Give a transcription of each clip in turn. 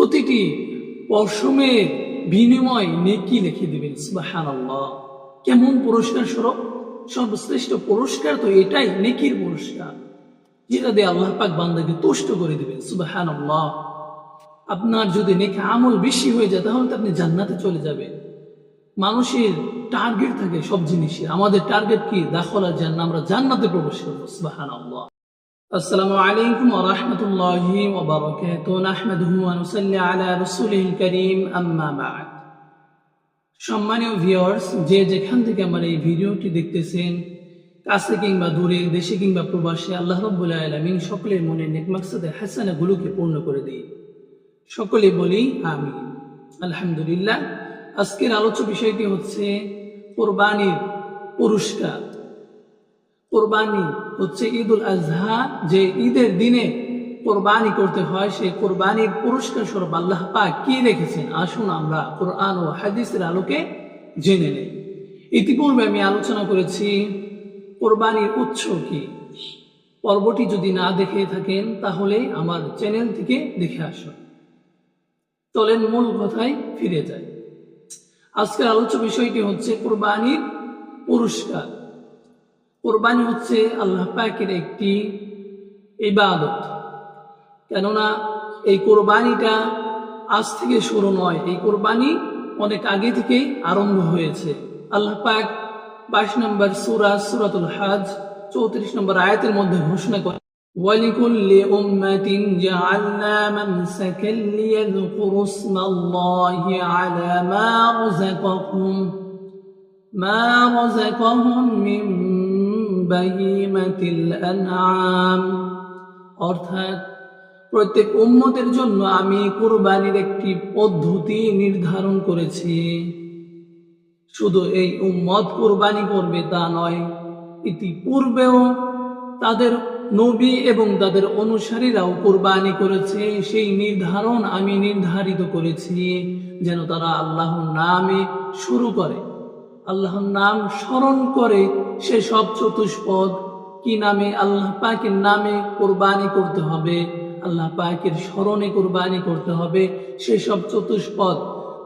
প্রতিটি পশমের বিনিময় নেকি লিখে দিবেন, সুবহানাল্লাহ। কেমন পুরস্কার স্বরূপ? সর্বশ্রেষ্ঠ পুরস্কার তো এটাই, নেকির পুরস্কার। যেটা দিয়ে আল্লাহ পাক বান্দাকে তুষ্ট করে দিবেন, সুবহানাল্লাহ। আপনার যদি নেকি আমল বেশি হয়ে যায়, তাহলে তো আপনি জান্নাতে চলে যাবেন। মানুষের টার্গেট থাকে সব জিনিসের আমাদের টার্গেট কি? দাখলা জান্নাত আমরা জান্নাতে প্রবেশ করব, সুবহানাল্লাহ। السلام عليكم ورحمة الله وبركاته نحمده ونصلي على رسوله الكريم أما بعد সম্মানীয় ভিউয়ার্স যে যেখান থেকে আমার এই ভিডিওটি দেখতেছেন কাছে কিংবা দূরে দেশে কিংবা প্রবাসে আল্লাহ রব্বুল আলমিন সকলের মনে নেকমাকসাদে হাসানাগুলোকে পূর্ণ করে দিই সকলে বলি আমি আলহামদুলিল্লাহ আজকের আলোচ্য বিষয়টি হচ্ছে কোরবানির পুরস্কার কোরবানি হচ্ছে ঈদুল আজহা, যে ঈদের দিনে কোরবানি করতে হয় সেই কোরবানির পুরস্কার স্বরূপ আল্লাহ পাক কি রেখেছেন? আসুন আমরা কোরআন ও হাদিসের আলোকে জেনে নেই। ইতিপূর্বে আমি আলোচনা করেছি, কোরবানির উৎস কি? পর্বটি যদি না দেখে থাকেন, তাহলে আমার চ্যানেল থেকে দেখে আসুন। চলেন মূল কথায় ফিরে যায় আজকের আলোচ্য বিষয়টি হচ্ছে কোরবানির পুরস্কার। কোরবানি হচ্ছে আল্লাহ পাকের একটি ইবাদত কেননা এই কোরবানিটা আজ থেকে শুরু নয় এই কোরবানি অনেক আগে থেকেই আরম্ভ হয়েছে আল্লাহ পাক বাইশ নম্বর সুরা সুরাতুল হাজ চৌত্রিশ নম্বর আয়াতের মধ্যে ঘোষণা করে ولكل أمة جعلنا منسكا ليذكروا اسم الله على ما رزقهم ما رزقهم من অর্থাৎ প্রত্যেক উম্মতের জন্য আমি কুরবানির একটি পদ্ধতি নির্ধারণ করেছি। শুধু এই উম্মত কুরবানি করবে তা নয়, ইতিপূর্বেও তাদের নবী এবং তাদের অনুসারীরাও কোরবানি করেছে। সেই নির্ধারণ আমি নির্ধারিত করেছি যেন তারা আল্লাহর নামে শুরু করে, আল্লাহর নাম স্মরণ করে সে সব চতুষ্পদ কি নামে আল্লাহ পাকের নামে কোরবানি করতে হবে? আল্লাহ পাকের স্মরণে কোরবানি করতে হবে। সেসব চতুষ্পদ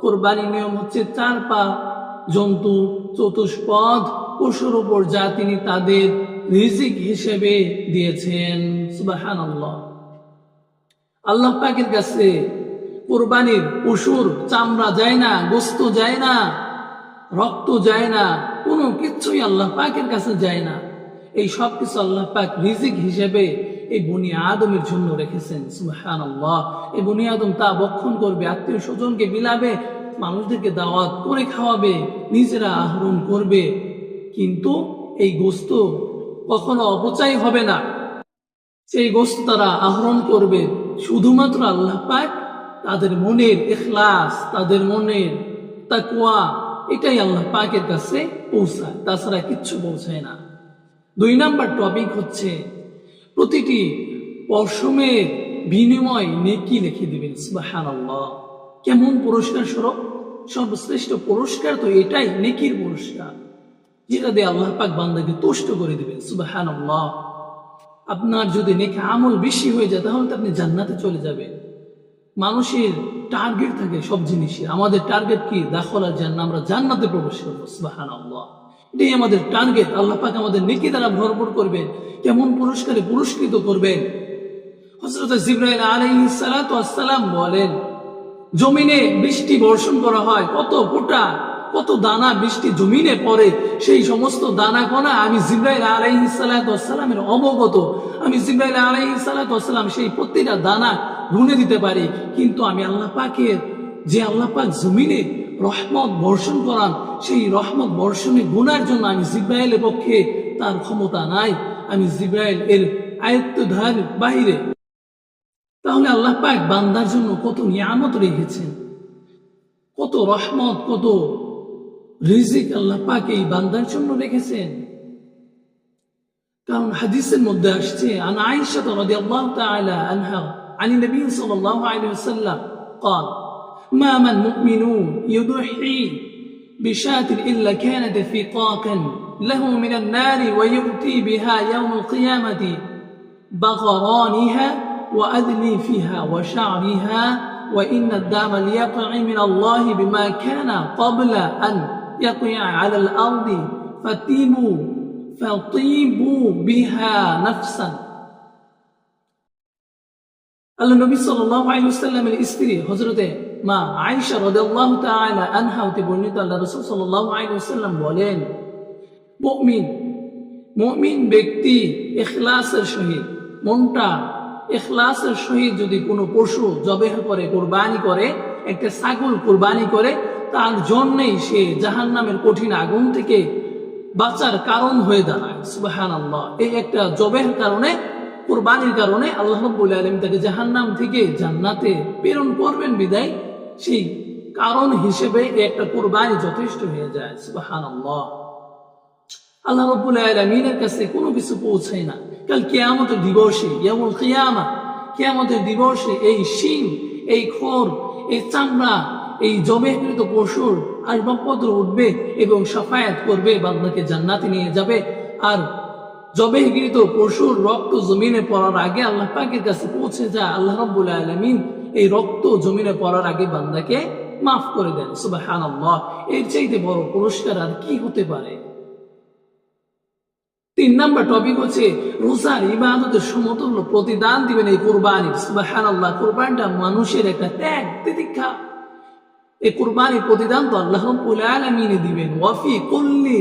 কোরবানি নিয়ম হচ্ছে চার পা জন্তু, চতুষ্পদ পশুর উপর যা তিনি তাদের রিজিক হিসেবে দিয়েছেন। সুবাহান আল্লাহ আল্লাহ পাকের কাছে কোরবানির পশুর চামড়া যায় না, গোস্ত যায় না। রক্ত যায় না, কোনো কিছুই আল্লাহ পাকের কাছে যায় না। এই সব কিছু আল্লাহ পাক রিজিক হিসেবে এই বনি আদমের জন্য রেখেছেন সুহান আল্লাহ এই বনি আদম তা বক্ষণ করবে, আত্মীয় স্বজনকে বিলাবে, মানুষদেরকে দাওয়াত করে খাওয়াবে, নিজেরা আহরণ করবে। কিন্তু এই গোস্ত কখনো অপচয় হবে না। সেই গোস্ত তারা আহরণ করবে, শুধুমাত্র আল্লাহ পাক তাদের মনের এখলাস তাদের মনের তাকুয়া এটাই আল্লাহ পাকের কাছে পৌঁছায়, তাছাড়া কিচ্ছু পৌঁছায় না। দুই নাম্বার টপিক হচ্ছে, প্রতিটি পশমের বিনিময় নেকি লিখে দিবেন, সুবহানাল্লাহ। কেমন পুরস্কার স্বরূপ? সর্বশ্রেষ্ঠ পুরস্কার তো এটাই, নেকির পুরস্কার, যেটা দিয়ে আল্লাহ পাক বান্দাকে তুষ্ট করে দিবেন, সুবহানাল্লাহ। আপনার যদি নেকি আমল বেশি হয়ে যায়, তাহলে তো আপনি জান্নাতে চলে যাবেন। মানুষের টার্গেট থাকে সব জিনিসের। আমাদের টার্গেট কি? দাখলা জান্না আমরা জান্নাতে প্রবেশ করব, সুবহানাল্লাহ। এটাই আমাদের টার্গেট আল্লাহ পাক আমাদের নেকি দ্বারা ভরপুর করবেন, কেমন পুরস্কারে পুরস্কৃত করবেন। হজরত বলেন, জমিনে বৃষ্টি বর্ষণ করা হয়, কত ফোটা, কত দানা বৃষ্টি জমিনে পড়ে, সেই সমস্ত দানা কণা আমি জিব্রাইল আলাইহিসালামের অবগত। আমি জিব্রাইল আলাইহিসালাম সেই প্রতিটা দানা গুনে দিতে পারি। কিন্তু আমি আল্লাহ পাকের যে আল্লাহ পাক জমিনে রহমত বর্ষণ করান, সেই রহমত বর্ষণে গুনার জন্য আমি জিব্রাইলের পক্ষে তার ক্ষমতা নাই। আমি জিব্রাইল এর আয়ত্তধার বাহিরে। তাহলে আল্লাহ পাক বান্দার জন্য কত নিয়ামত রেখেছেন? কত রহমত, কত রিজিক আল্লাহ পাক এই বান্দার জন্য রেখেছেন? কারণ হাদিসের মধ্যে আসছে, আন আয়েশা রাদিয়াল্লাহু তাআলা আনহা عن النبي صلى الله عليه وسلم قال ما من مؤمن يضحي بشاة إلا كانت فطاقا له من النار ويؤتي بها يوم القيامة بغرانها وأدلي فيها وشعرها وإن الدم ليقع من الله بما كان قبل أن يقع على الأرض فطيبوا فطيبوا بها نفسا আল্লাহ নবী সাল্লাল্লাহু স্ত্রী হযরতে মা আয়েশা রাদিয়াল্লাহু তাআলা আনহা হতে বর্ণিত আল্লাহ রাসূল সাল্লাল্লাহু আলাইহি ওয়াসাল্লাম বলেন, মুমিন মুমিন ব্যক্তি ইখলাসের সহিত, মনটা ইখলাসের সহিত যদি কোনো পশু জবেহ করে, কোরবানি করে, একটা ছাগল কোরবানি করে, তার জন্যই সে জাহান্নামের কঠিন আগুন থেকে বাঁচার কারণ হয়ে দাঁড়ায়। সুবহানাল্লাহ, এই একটা জবের কারণে কোরবানির কারণে আল্লাহ রাব্বুল আলামিন তাকে জাহান্নাম থেকে জান্নাতে প্রেরণ করবেন বিদায়। সেই কারণ হিসেবে একটা কোরবানি যথেষ্ট হয়ে যায় আল্লাহ রব্বুল আলমিনের কাছে কোনো কিছু পৌঁছায় না। কাল কেয়ামতের দিবসে যেমন কিয়ামা, কেয়ামতের দিবসে এই শিং, এই খোর এই চামড়া, এই জবেকৃত পশুর আসবাবপত্র উঠবে এবং সাফায়াত করবে, বান্দাকে জান্নাতে নিয়ে যাবে। আর জবেহকৃত পশুর রক্ত জমিনে পড়ার আগে আল্লাহ পাকের কাছে পৌঁছে যায়, আল্লাহ রব্বুল আলমিন এই রক্ত জমিনে পড়ার আগে বান্দাকে মাফ করে দেন। সুবাহ এর চাইতে বড় পুরস্কার আর কি হতে পারে? তিন নম্বর টপিক হচ্ছে রোজার ইবাদতের সমতুল্য প্রতিদান দিবেন এই কোরবানি। সুবহানাল্লাহ, কোরবানিটা মানুষের একটা ত্যাগ তিতিক্ষা এই কোরবানির প্রতিদান তো আল্লাহ দিবেন। ওয়াফি কুল্লি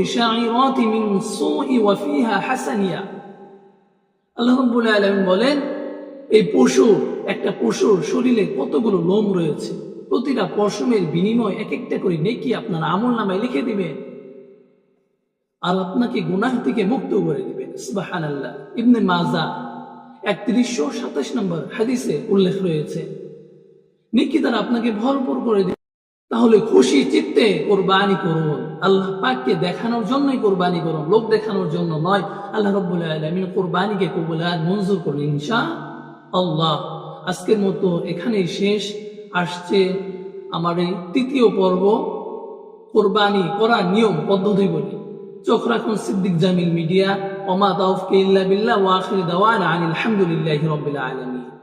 বলেন, এই পশু, একটা পশুর শরীরে কতগুলো লোম রয়েছে? প্রতিটা পশমের বিনিময় এক একটা করে নেকি আপনার আমল নামায় লিখে দিবে। আর আপনাকে গুনাহ থেকে মুক্ত করে দিবেন ইবনে মাজা একত্রিশশো সাতাশ নম্বর হাদিসে উল্লেখ রয়েছে, নিকি তারা আপনাকে ভরপুর করে দিবে। তাহলে খুশি চিত্তে কোরবানি করুন। আল্লাহ পাককে দেখানোর জন্যই কোরবানি করুন। লোক দেখানোর জন্য নয়। আল্লাহ রব্বুল আলমিন কোরবানিকে কবুল আর মঞ্জুর করুন ইনশা আল্লাহ আজকের মতো এখানেই শেষ। আসছে আমার এই তৃতীয় পর্ব, কোরবানি করার নিয়ম, পদ্ধতি বলি। চোখ রাখুন সিদ্দিক জামিল মিডিয়া। ওমা তাউফকে ইল্লা বিল্লাহ ওয়া আখির দাওয়ানা আনিল হামদুলিল্লাহি রাব্বিল আলামিন।